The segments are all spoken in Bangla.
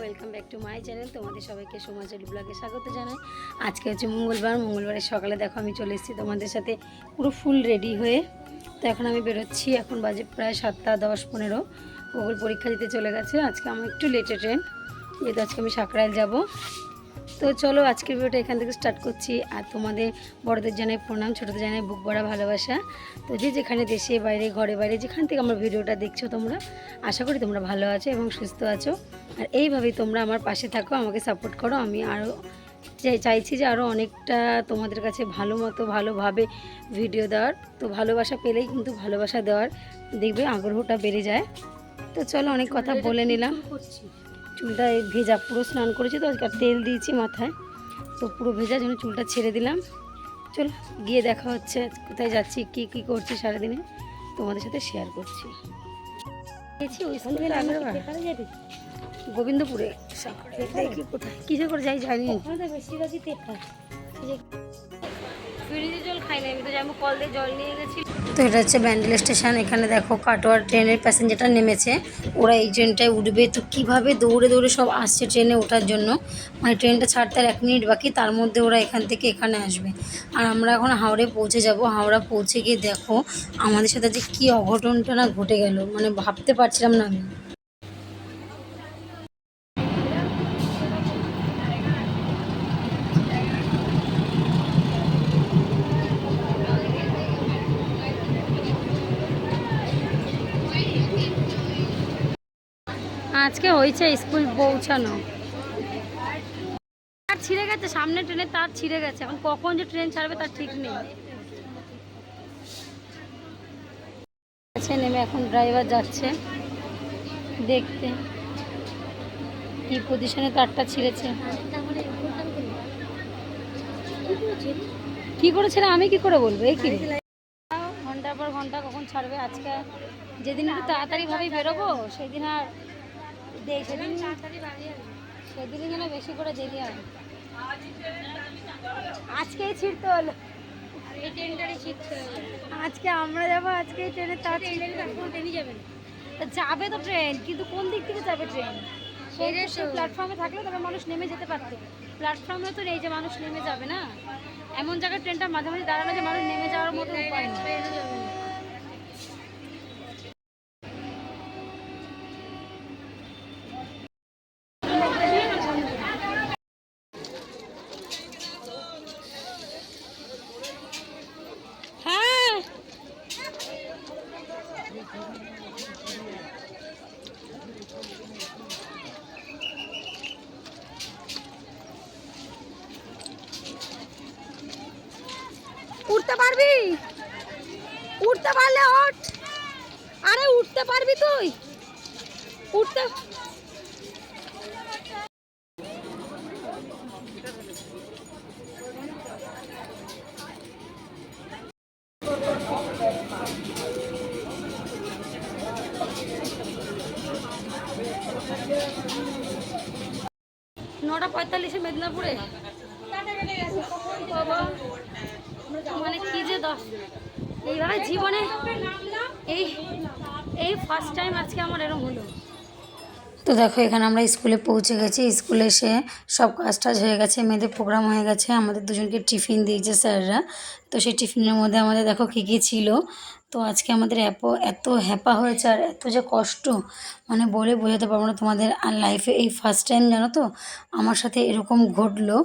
Welcome back to my channel তোমাদের সবাইকে সমাজলি ব্লগে স্বাগত জানাই। আজকে হচ্ছে মঙ্গলবার। মঙ্গলবারের সকালে দেখো আমি চলে এসেছি তোমাদের সাথে পুরো ফুল রেডি হয়ে। তো এখন আমি বেরোচ্ছি, এখন বাজে প্রায় সাতটা দশ পনেরো। গুগল পরীক্ষা দিতে চলে গেছে। আজকে আমার একটু লেটে ট্রেন যেহেতু আজকে আমি সাকরাইল যাব। তো চলো আজকের ভিডিওটা এখান থেকে স্টার্ট করছি। আর তোমাদের বড়দের জানাই প্রণাম ছোটোদের জানাই বুক ভরা ভালোবাসা। তো যে যেখানে দেশে বাইরে ঘরে বাইরে যেখান থেকে আমার ভিডিওটা দেখছ তোমরা আশা করি তোমরা ভালো আছো এবং সুস্থ আছো। আর এইভাবেই তোমরা আমার পাশে থাকো আমাকে সাপোর্ট করো। আমি আরও চাই- চাইছি যে আরও অনেকটা তোমাদের কাছে ভালো মতো ভালোভাবে ভিডিও দেওয়ার। তো ভালোবাসা পেলেই কিন্তু ভালোবাসা দেওয়ার দেখবে আগ্রহটা বেড়ে যায়। তো চলো অনেক কথা বলে নিলাম। চুলটা ভেজা পুরো স্নান করেছি তো আজকে তেল দিয়েছি মাথায়। তো পুরো ভেজা জন্য চুলটা ছেড়ে দিলাম। চল গিয়ে দেখা হচ্ছে কোথায় যাচ্ছি কি কি করছি সারাদিনে। তোমাদের সাথে শেয়ার করছি। গোবিন্দপুরে। কিসে করে যাই জানি তো এটা হচ্ছে ব্যান্ডেল স্টেশন, এখানে দেখো কাটোয়ার ট্রেনের প্যাসেঞ্জারটা নেমেছে। ওরা এই ট্রেনটায় উঠবে, তো কীভাবে দৌড়ে দৌড়ে সব আসছে ট্রেনে ওঠার জন্য? মানে ট্রেনটা ছাড়তে আর এক মিনিট বাকি, তার মধ্যে ওরা এখান থেকে এখানে আসবে। আর আমরা এখন হাওড়ে পৌঁছে যাব। হাওড়া পৌঁছে গিয়ে দেখো আমাদের সাথে যে কী অঘটনটা না ঘটে গেল মানে ভাবতে পারছিলাম না আমি। আজকে হয়েছে স্কুল পৌঁছানো। তার ছিঁড়ে গেছে, সামনে ট্রেনে তার ছিঁড়ে গেছে। এখন কখন যে ট্রেন ছাড়বে তার ঠিক নেই। নেমে এখন ড্রাইভার যাচ্ছে দেখতে। কি পজিশনে তারটা ছিঁড়েছে? কি করেছে না আমি কি করে বলব? এই কি ঘণ্টার পর ঘণ্টা কখন ছাড়বে? আজকে যেদিন একটু তাড়াতাড়ি ভাবেই বেরোবো, সেদিন আর সেদিন যেন বেশি করে দেরি হয়। আজকেই ছিঁড়তে হলো। আজকে আমরা যাব আজকে এই ট্রেনে তার যাবেন তা যাবে। তো ট্রেন কিন্তু কোন দিক থেকে যাবে ট্রেন? সেই প্ল্যাটফর্মে থাকলে তবে মানুষ নেমে যেতে পারতো। প্ল্যাটফর্মে তো নেই যে মানুষ নেমে যাবে না। এমন জায়গায় ট্রেনটা মাঝে মাঝে দাঁড়ানো যে মানুষ নেমে যাওয়ার মতো উপায় নেই হ্যাঁ উঠতে পারবি? উঠতে পারলে ওঠ। আরে উঠতে পারবি তুই? উঠতে নটা পঁয়তাল্লিশে মেদিনীপুরে বাবা মানে কি যে দশ। এইভাবে জীবনে এই এই ফার্স্ট টাইম আজকে আমার এরকম হলো। তো দেখো, এখানে আমরা স্কুলে পৌঁছে গেছি। স্কুলে এসে সব কাজ টাজ হয়ে গেছে, মেয়েদের প্রোগ্রাম হয়ে গেছে। আমাদের দুজনকে টিফিন দিয়েছে স্যাররা। তো সেই টিফিনের মধ্যে আমাদের দেখো কী কী ছিল। তো আজকে আমাদের এত এত হ্যাপা হয়েছে আর এত যে কষ্ট। মানে বলে বোঝাতে পারব না তোমাদের। আর লাইফে এই ফার্স্ট টাইম জানো তো, আমার সাথে এরকম ঘটলো।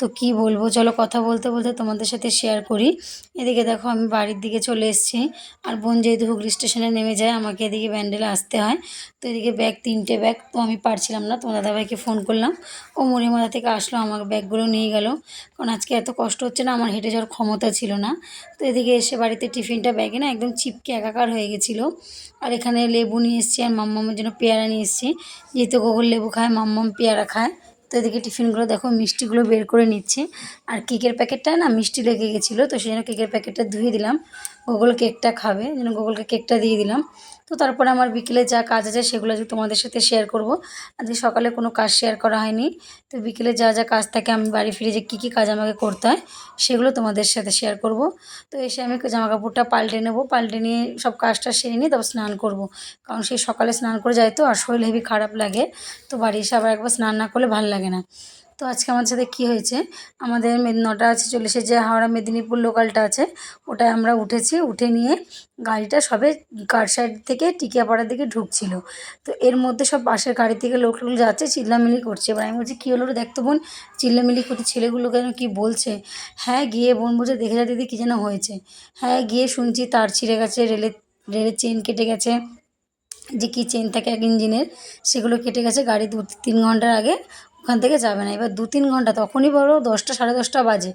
তো কি বলব? চলো কথা বলতে বলতে তোমাদের সাথে শেয়ার করি। এদিকে দেখো আমি বাড়ির দিকে চলে এসেছি। আর বোন যেহেতু হুগলি স্টেশনে নেমে যায়, আমাকে এদিকে ব্যান্ডেলে আসতে হয়। তো এদিকে ব্যাগ তিনটে ব্যাগ তো আমি পারছিলাম না তোমার দাদাভাইকে ফোন করলাম। ও মুড়িমাথা থেকে আসলো আমার ব্যাগগুলো নিয়ে গেল। কারণ আজকে এত কষ্ট হচ্ছে না, আমার হেঁটে যাওয়ার ক্ষমতা ছিল না। তো এদিকে এসে বাড়িতে টিফিনটা ব্যাগে না একদম চিপকে একাকার হয়ে গেছিল। আর এখানে লেবু নিয়ে এসেছি, আর মাম্মামের জন্য পেয়ারা নিয়ে এসেছি। যেহেতু গোগল লেবু খায়, মাম্মাম পেয়ারা খায়। তো এদিকে টিফিনগুলো দেখো, মিষ্টিগুলো বের করে নিচ্ছে। আর কেকের প্যাকেটটা না মিষ্টি লেগে গেছিল, তো সেই জন্য কেকের প্যাকেটটা ধুয়ে দিলাম। গুগল কেকটা খাবে, যেন গুগলকে কেকটা দিয়ে দিলাম। তো তারপরে আমার বিকেলে যা কাজ আছে সেগুলো আজকে তোমাদের সাথে শেয়ার করব। আজকে সকালে কোনো কাজ শেয়ার করা হয়নি, তো বিকেলে যা যা কাজ থাকে আমি বাড়ি ফিরে যে কী কী কাজ আমাকে করতে হয়, সেগুলো তোমাদের সাথে শেয়ার করব। তো এসে আমি জামা কাপড়টা পাল্টে নেব, পাল্টে নিয়ে সব কাজটা সেরে নিয়ে তারপর স্নান করব। কারণ সেই সকালে স্নান করে যায় তো, আর শরীর হেভি খারাপ লাগে, তো বাড়ি এসে আবার একবার স্নান না করলে ভালো লাগে না। তো আজকে আমার সাথে কী হয়েছে? আমাদের নটা আছে, চল্লিশে যে হাওড়া মেদিনীপুর লোকালটা আছে, ওটায় আমরা উঠেছি, উঠে নিয়ে গাড়িটা সবে কার সাইড থেকে টিকিয়াপাড়ার দিকে ঢুকছিল। তো এর মধ্যে সব পাশের গাড়ি থেকে লোক লোক যাচ্ছে চিল্লামিলি করছে। এবার আমি বলছি, কী হলো দেখতো বোন চিল্লামিলি করতে ছেলেগুলো কেন কী বলছে? হ্যাঁ গিয়ে বোন বলছে, দেখে যা দিদি কী যেন হয়েছে। হ্যাঁ গিয়ে শুনছি, তার ছিঁড়ে গেছে রেলের রেলের চেন কেটে গেছে। যে কী চেন থাকে এক ইঞ্জিনের সেগুলো কেটে গেছে গাড়ি দু তিন ঘণ্টার আগে। ওখান থেকে যাবে না। এবার দু তিন ঘণ্টা, তখনই বলো দশটা, সাড়ে দশটা বাজে।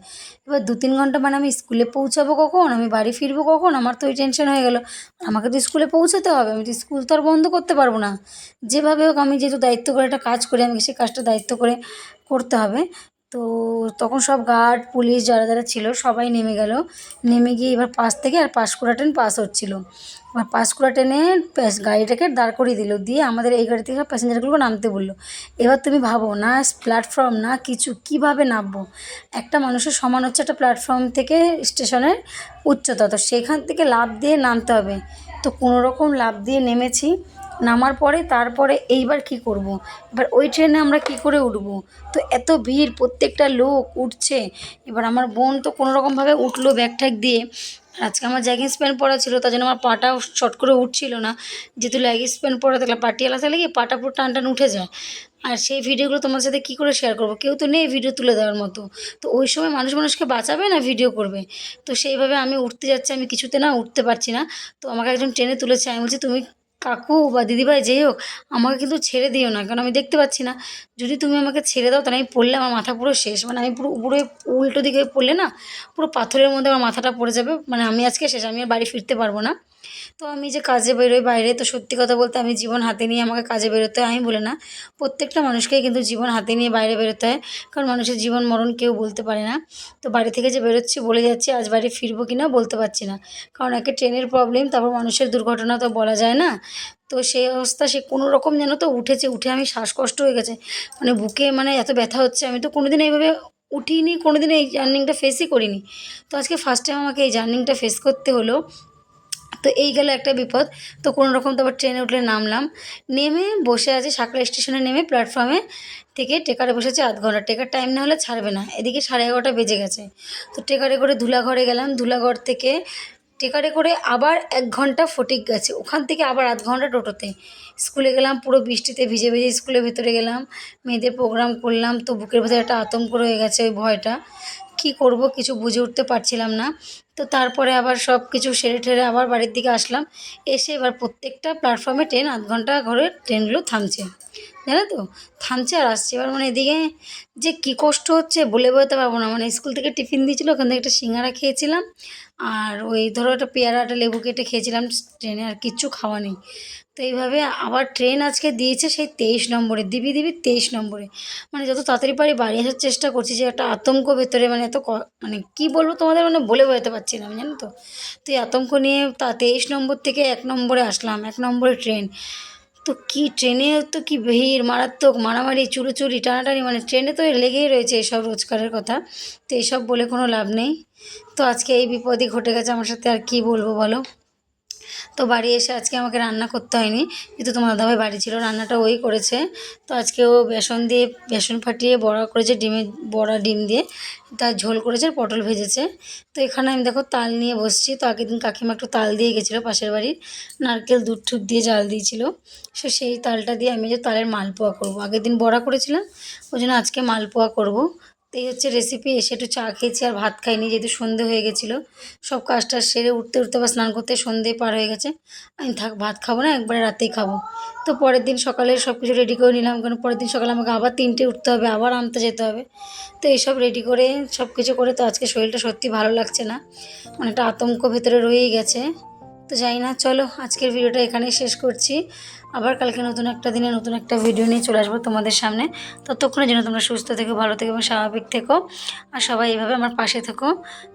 এবার দু তিন ঘণ্টা মানে আমি স্কুলে পৌঁছাবো কখন? আমি বাড়ি ফিরবো কখন? আমার তো ওই টেনশন হয়ে গেলো। আমাকে তো স্কুলে পৌঁছাতে হবে। আমি তো স্কুল তো আর বন্ধ করতে পারব না। যেভাবে হোক আমি যেহেতু দায়িত্ব করে একটা কাজ করি, আমাকে সেই কাজটা দায়িত্ব করে করতে হবে। তো তখন সব গার্ড, পুলিশ যারা যারা ছিল সবাই নেমে গেল। নেমে গিয়ে এবার পাশ থেকে আর পাঁশকুড়া ট্রেন পাস হচ্ছিল। পাঁশকুড়া ট্রেনে প্যাস- গাড়িটাকে দাঁড় করিয়ে দিল। দিয়ে আমাদের এই গাড়ি থেকে প্যাসেঞ্জারগুলোকে নামতে বলল। এবার তুমি ভাবো, না প্ল্যাটফর্ম না কিছু, কীভাবে নামবো? একটা মানুষের সমান হচ্ছে একটা প্ল্যাটফর্ম থেকে স্টেশনের উচ্চতা। তো সেখান থেকে লাফ দিয়ে নামতে হবে। তো কোনো রকম লাফ দিয়ে নেমেছি। নামার পরে, তারপরে এইবার কি করব। এবার ওই ট্রেনে আমরা কি করে উঠবো? তো এত ভিড়, প্রত্যেকটা লোক উঠছে। এবার আমার বোন তো কোনো রকমভাবে উঠল ব্যাগ ট্যাগ দিয়ে। আজকে আমার জ্যাগিংস প্যান্ট পরা ছিল, তার জন্য আমার পাটাও শর্ট করে উঠছিল না। যেহেতু লেগিংস প্যান্ট পরা থাকলে পাটিয়ালা থাকলে কি পাটা পুরো টান টান উঠে যায়? আর সেই ভিডিওগুলো তোমার সাথে কী করে শেয়ার করব? কেউ তো নেই ভিডিও তুলে দেওয়ার মতো। তো ওই সময় মানুষ মানুষকে বাঁচাবে না ভিডিও করবে? তো সেইভাবে আমি উঠতে যাচ্ছি, আমি কিছুতে না উঠতে পারছি না। তো আমাকে একজন ট্রেনে তুলেছে, আমি বলছি, তুমি কাকু বা দিদিভাই, যেই হোক, আমাকে কিন্তু ছেড়ে দিও না। কারণ আমি দেখতে পাচ্ছি না। যদি তুমি আমাকে ছেড়ে দাও, তাহলে আমি পড়লে আমার মাথা পুরো শেষ। মানে আমি পুরো উপরে উল্টো দিকে পড়লে না, পুরো পাথরের মধ্যে আমার মাথাটা পড়ে যাবে। মানে আমি আজকে শেষ, আমি আর বাড়ি ফিরতে পারব না। তো আমি যে কাজে বেরোই বাইরে, তো সত্যি কথা বলতে আমি জীবন হাতে নিয়ে আমাকে কাজে বেরোতে হয়, আমি বলে না। প্রত্যেকটা মানুষকেই কিন্তু জীবন হাতে নিয়ে বাইরে বেরোতে হয়, কারণ মানুষের জীবন মরণ কেউ বলতে পারে না। তো বাড়ি থেকে যে বেরোচ্ছি, বলে যাচ্ছি, আজ বাড়ি ফিরবো কি না বলতে পারছি না। কারণ একে ট্রেনের প্রবলেম তারপর মানুষের দুর্ঘটনা তো বলা যায় না। তো সেই অবস্থা, সে কোনো রকম যেন তো উঠেছে, উঠে আমি শ্বাসকষ্ট হয়ে গেছে। মানে বুকে মানে এত ব্যথা হচ্ছে, আমি তো কোনোদিন এইভাবে উঠিনি, কোনোদিন এই জার্নিংটা ফেসই করিনি। তো আজকে ফার্স্ট টাইম আমাকে এই জার্নিংটা ফেস করতে হলো। তো এই গেল একটা বিপদ। তো কোনো রকম তো আবার ট্রেনে উঠলে নামলাম। নেমে বসে আছে সাকরা স্টেশনে নেমে প্ল্যাটফর্মে থেকে টেকারে বসেছে আধ ঘণ্টা। টেকার টাইম না হলে ছাড়বে না। এদিকে সাড়ে এগারোটা বেজে গেছে। তো টেকারে করে ধুলাঘরে গেলাম। ধুলাঘর থেকে টেকারে করে আবার এক ঘণ্টা ফটিক গেছে। ওখান থেকে আবার আধ ঘণ্টা টোটোতে। স্কুলে গেলাম, পুরো বৃষ্টিতে ভিজে ভিজে স্কুলের ভেতরে গেলাম। মেয়েদের প্রোগ্রাম করলাম। তো বুকের ভেতরে একটা আতঙ্ক রয়ে গেছে ওই ভয়টা। কী করব কিছু বুঝে উঠতে পারছিলাম না। তো তারপরে আবার সব কিছু সেরে ঠেরে আবার বাড়ির দিকে আসলাম। এসে এবার প্রত্যেকটা প্ল্যাটফর্মে ট্রেন আধ ঘণ্টা ঘরে ট্রেনগুলো থামছে। জানো তো? থামছে আর আসছে। এবার মানে এদিকে যে কী কষ্ট হচ্ছে বলে বোঝাতে পারব না। মানে স্কুল থেকে টিফিন দিয়েছিলো, ওখান থেকে একটা সিঙ্গারা খেয়েছিলাম। আর ওই ধরো একটা পেয়ারা, একটা লেবু কেটে খেয়েছিলাম। ট্রেনে আর কিচ্ছু খাওয়া নেই। তো এইভাবে আবার ট্রেন আজকে দিয়েছে সেই তেইশ নম্বরে, দিবি দিবি তেইশ নম্বরে। মানে যত তাড়াতাড়ি পারি বাড়ি আসার চেষ্টা করছি যে একটা আতঙ্ক ভেতরে মানে এত মানে কী বলব তোমাদের মানে বলে বোঝাতে পারছি না জানো তো? তো এই আতঙ্ক নিয়ে তা তেইশ নম্বর থেকে এক নম্বরে আসলাম, এক নম্বরে ট্রেন তো কি ট্রেনে তো কি ভিড়, মারাত্মক মারামারি, চুরোচুরি, টানাটানি মানে ট্রেনে তো লেগেই রয়েছে এসব রোজগারের কথা। তো এইসব বলে কোনো লাভ নেই। তো আজকে এই বিপদই ঘটে গেছে আমার সাথে, আর কি বলব বলো? তো বাড়ি এসে আজকে আমাকে রান্না করতে হয়নি, যেহেতু তোমার দাদাভাই বাড়ি ছিল, রান্নাটা ওই করেছে। তো আজকে ও বেসন দিয়ে, বেসন ফাটিয়ে বড়া করেছে ডিমের বড়া ডিম দিয়ে। তার ঝোল করেছে, পটল ভেজেছে। তো এখানে আমি দেখো তাল নিয়ে বসছি। তো আগের দিন কাকিমা একটু তাল দিয়ে গেছিল পাশের বাড়ির, নারকেল, দুধ ঠুধ দিয়ে জাল দিয়েছিল। সে সেই তালটা দিয়ে আমি যে তালের মালপোয়া করব। আগের দিন বড়া করেছিলাম, ওই জন্য আজকে মালপোয়া করব। তো এই হচ্ছে রেসিপি এসে একটু চা খেয়েছি আর ভাত খাইনি, যেহেতু সন্ধে হয়ে গেছিল। সব কাজটা সেরে উঠতে উঠতে বা স্নান করতে সন্ধে পার হয়ে গেছে। আমি থাক, ভাত খাব না, একবারে রাতেই খাব। তো পরের দিন সকালে সব কিছু রেডি করে নিলাম, কারণ পরের দিন সকালে আমাকে আবার তিনটে উঠতে হবে, আবার আনতে যেতে হবে। তো এইসব রেডি করে সব কিছু করে তো আজকে শরীরটা সত্যি ভালো লাগছে না। মানে একটা আতঙ্ক ভেতরে রয়েই গেছে। তো যাই না, চলো আজকের ভিডিওটা এখানেই শেষ করছি। আবার কালকে নতুন একটা দিনে নতুন একটা ভিডিও নিয়ে চলে আসব তোমাদের সামনে। ততক্ষণে যেন তোমরা সুস্থ থেকো, ভালো থেকো এবং স্বাভাবিক থেকো। আর সবাই এইভাবে আমার পাশে থেকো।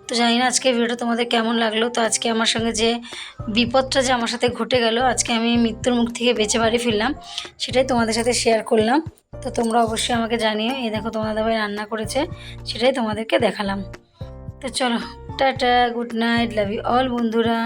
তো জানি না আজকে ভিডিওটা তোমাদের কেমন লাগল। তো আজকে আমার সঙ্গে যে বিপদটা যে আমার সাথে ঘটে গেল, আজকে আমি মৃত্যুর মুখ থেকে বেঁচে বাড়ি ফিরলাম, সেটাই তোমাদের সাথে শেয়ার করলাম। তো তোমরা অবশ্যই আমাকে জানিও, এই দেখো তোমাদের ভাই রান্না করেছে, সেটাই তোমাদেরকে দেখালাম। তো চলো, tata good night love you all বন্ধুরা।